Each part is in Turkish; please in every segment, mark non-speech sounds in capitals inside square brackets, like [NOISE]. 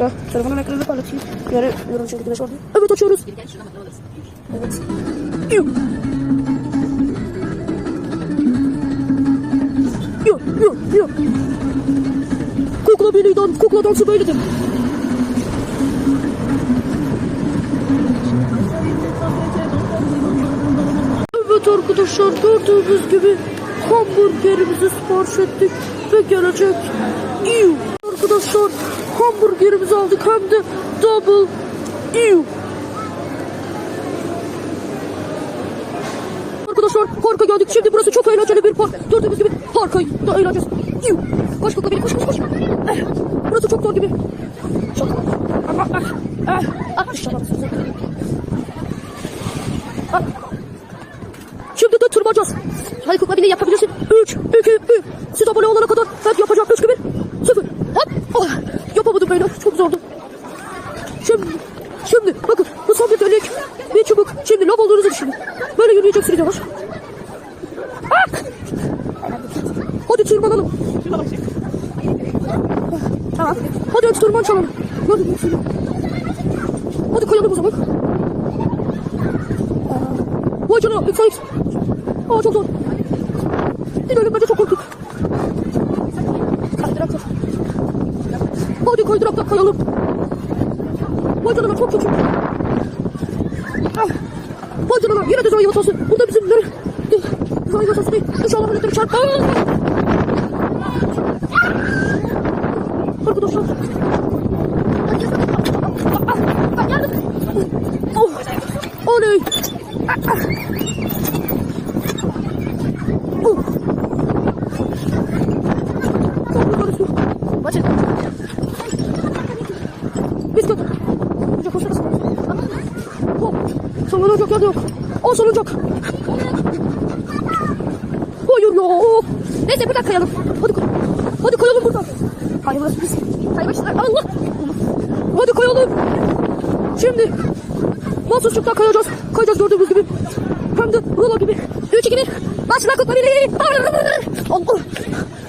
dakika. Telefonun ekranını parlatayım. Yarı yorum çünkü güneş orada. Evet açıyoruz. Evet. Yuh. Yuh yuh yuh. Kukla birliğinden kukla dansı böyledir. Evet arkadaşlar gördüğünüz gibi hamburgerimizi sipariş ettik ve gelecek. Ew. Arkadaşlar hamburgerimizi aldık hem de double. Ew. Arkadaşlar parka geldik. Şimdi burası çok eğlenceli bir park. Gördüğünüz gibi parka da eğleneceğiz. Ew. Koş bakalım beni koş koş koş. Eh, Burası çok zor gibi. Çok zor. Ah, ah, ah, ah. Ah. Şimdi de tırmanacağız. Hayır kukla bile yapabilirsin. 3, 2, 1. Siz abone olana kadar ben yapacağım. 3, 2, 1. 0. Hop. Oh, beyler. Çok zordu. Şimdi, şimdi bakın bu son bir delik. Bir çubuk. Şimdi lav olduğunuzu düşünün. Böyle yürüyeceksiniz yavaş. Ah! Hadi tırmanalım. Tamam. Hadi hadi tırman çalalım. Hadi, hadi koyalım o zaman. Vay canına yükselik. Aa çok zor. İnelim bence çok korktuk. Kaydırak var. Hadi kaydırakta kayalım. Vay canına çok kötü. Ah. Vay canına yine de zayi hatası. Bunda bizimleri. Zayi hatası değil. İnşallah halletleri çarp. Aa! Arkadaşlar. Oh. Oley. Oh. Bakın. Biz götür. Hoca koşarız. Oh. Sallanacak yer de yok. O sallanacak. Hayır ya. Neyse buradan kayalım. Hadi koy. Hadi kayalım buradan. Hayır burası pis. Kaymışlar. Allah. Hadi kayalım. Şimdi mahsusçuktan kayacağız. Kayacağız gördüğünüz gibi. Hem de rulo gibi. 3 2 1. Başla kutla. Allah.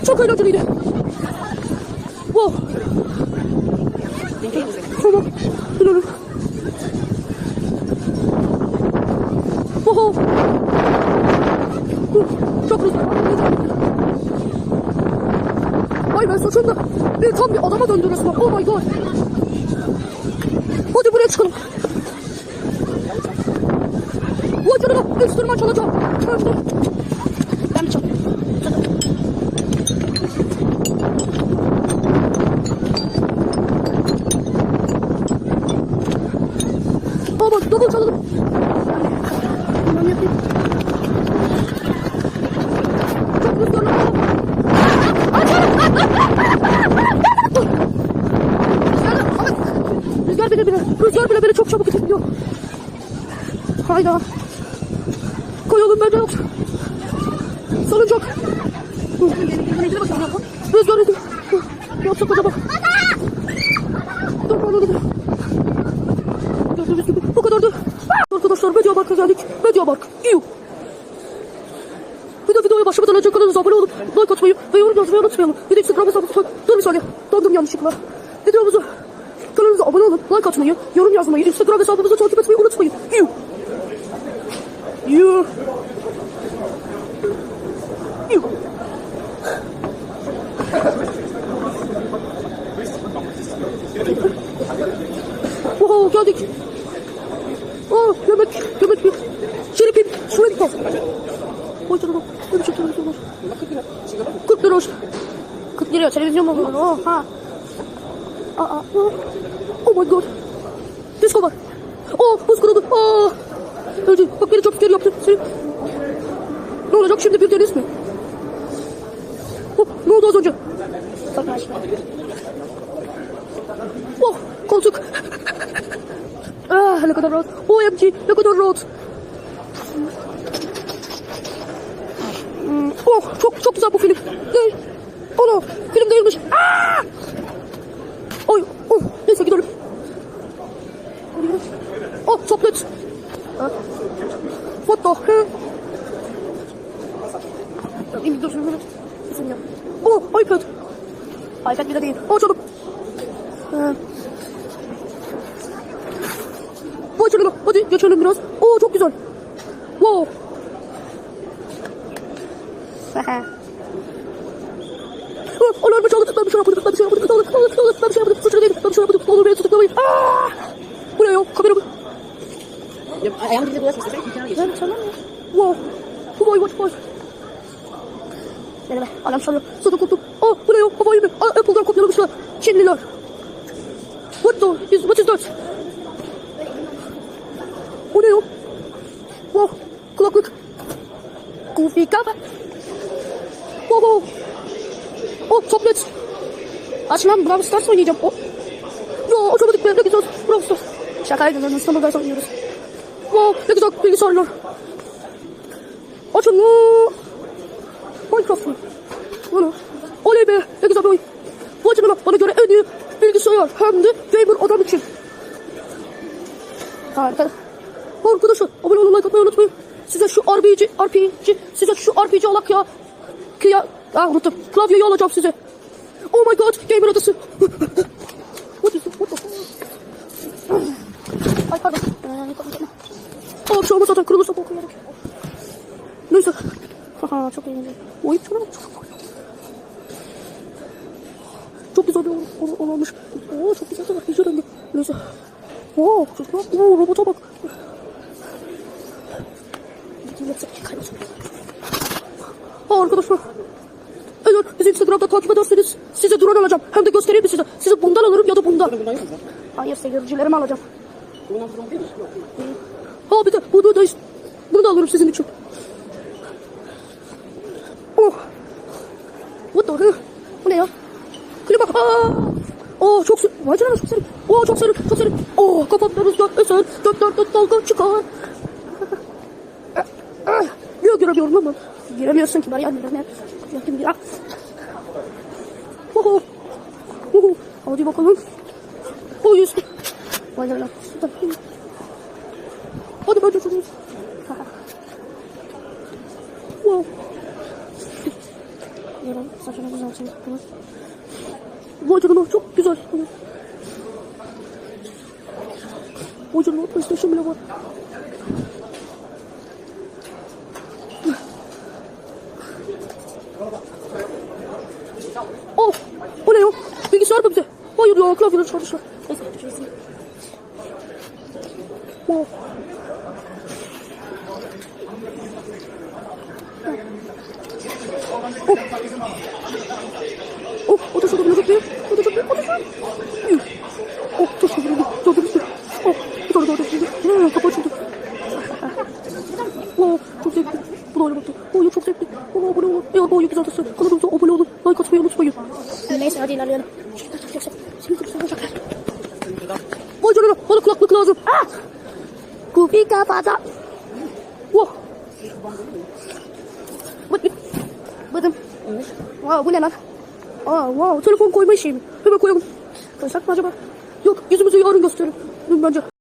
Çok eğlenceliydi. Wow. Tamam. İnelim. Oho. Çok rüzgar. Ay ben saçımda bir tam bir adama döndü resmen. Oh my god. Hadi buraya çıkalım. Vay canına enstrüman çalacağım. Çaldı. Ben mi çalayım? Baba double çalalım. Tamam yapayım. Çok rüzgarlı. Rüzgar bile bile, rüzgar bile bile çok çabuk gidiyor. Hayda. Koyalım bence yok. Salıncak. Rüzgar idi. Yapsak acaba? Dur bana gidelim. Gördüğünüz gibi bu kadardı. Arkadaşlar Medya Park'a geldik. Medya Park. İyi. Bir de videoya başlamadan önce kanalımıza abone olup like yorum yazmayı unutmayalım. De Instagram hesabımızı Dur bir saniye. Döndüm yanlışlıkla. Videomuzu kanalımıza abone olun, like atmayı, yorum yazmayı, Instagram hesabımızı takip etmeyi unutmayın. İyi. İyi. İyi. Oha geldik. Aa yemek, yemek bir. Şerifim, shrimp puff. Oy canına, ne biçim televizyon var? 40 lira olsun. 40 lira televizyon mu var? Oha. Aa, aa, oh my god. Disco var. Aa, buz kırıldı. Aa. Önce bak beni çok fikir yaptı. Senin. Ne olacak şimdi bir deniz mi? Oh, ne oldu az önce? Oh, koltuk. [LAUGHS] ah, ne kadar rahat. OMG, ne kadar rahat. Hmm, oh, çok çok güzel bu film. Ne? Ana, film değilmiş. Ah! Ay, oh, neyse gidelim. Oh, tablet. What the hell? İyi, dur, dur, dur. Kesin ya. Oh, iPad. iPad bile değil. Oh canım. Ee, Vay canına. Hadi geçelim biraz. Oo çok güzel. Wow. [LAUGHS] Ah, Alarmı çaldı. Ben bir şey yapmadım. Ben bir şey yapmadım. Ben bir şey yapmadım. Ben bir şey yapmadım. Suçlu değilim. Ben bir şey yapmadım. Olur beni tutuklamayın. Aa! Bu ne ya? Kamera? Ya, ayağımı dibine dolaşmak istedim. İmkanı geçti. Ben çalmam ya. Wow. Vay vay vay. Merhaba. Alarm çalıyor. Zaten korktum. Aa bu ne ya? Havayı mı? Aa, Apple'dan kopyalamışlar. Çinliler. What the? Is, what is that? O ne ya? Wow. Kulaklık. Goofy kafa. Oh tablet. Aç lan Brawl Stars oynayacağım. Ya açamadık be ne güzel. Brawl Stars. Şakaydı lan İstanbul'da oynuyoruz. Wow ne güzel bilgisayarlar. Açın lan. Minecraft mı? Bu ne? Oley be ne güzel bir oyun. Bu açımdan bana göre en iyi bilgisayar. Hem de gamer adam için. Harika. Arkadaşlar abone olun like atmayı unutmayın. Size şu RPG, RPG, size şu RPG alak ya. Ki ya, ah unuttum. Klavyeyi alacağım size. Oh my god, gamer adası. What is it? What the? Ay pardon. Kapatma. Akşama şey zaten kırılırsa korku yedik. Neyse. Haha çok eğlenceli. Oy şuna çok çok güzel bir oyun oyun- oyun olmuş. Oo çok güzel bak güzel döndü. Neyse. Oo çocuklar. Oo robota bak. Gideyim yoksa kaybolsun. Aa, arkadaşlar. Eğer bizi Instagram'da takip ederseniz size drone alacağım. Hem de göstereyim mi size? Size bundan alırım ya da bundan. Bundan yok mu? Hayır seyircilerimi alacağım. Bundan sonra değil mi? Yok. Ha bir de bunu da bunu da alırım sizin için. Oh. What the hell? Bu ne ya? Klima. Aa. Oh çok serin. Vay canına çok serin. Oh çok serin. Çok serin. Oh kafamda rüzgar eser. Dört dört dört dalga çıkar. Giremiyorum lan ben? Giremiyorsun ki bari anne. Ne? Yakın bir. Ah. Oh, oh. Oh. Hadi bakalım. Oh yüz. Vay canına. Hadi de şunu. Wow. Yarın saçını düzelteyim. Tamam. Vay canına çok güzel. Vay canına PlayStation bile var. Oh! O ne ya? Bilgisayar mı bize? Hayır ya klavyeleri çalışıyor. Neyse şurası. Wow. Oh. Oh, o da çok büyük. O da çok büyük. O da çok büyük. Oh. Çok büyük. Oh, bir tane daha da şimdi. Hmm, kapı açıldı. Oh, çok zevkli. Bu da öyle baktı. Oh, ya çok zevkli. Oh, abone olun. Eğer bu oyun güzelse kanalımıza abone olun. Like atmayı unutmayın. Neyse hadi ilerleyelim. Şimdi çok sıcak. Vay canına, bana kulaklık lazım. Ah! Kupi kafada. Wow. Wow, bu ne lan? Aa, wow, telefon koyma? Hemen koyalım. Koysak mı acaba? Yok, yüzümüzü yarın gösterin. Bence.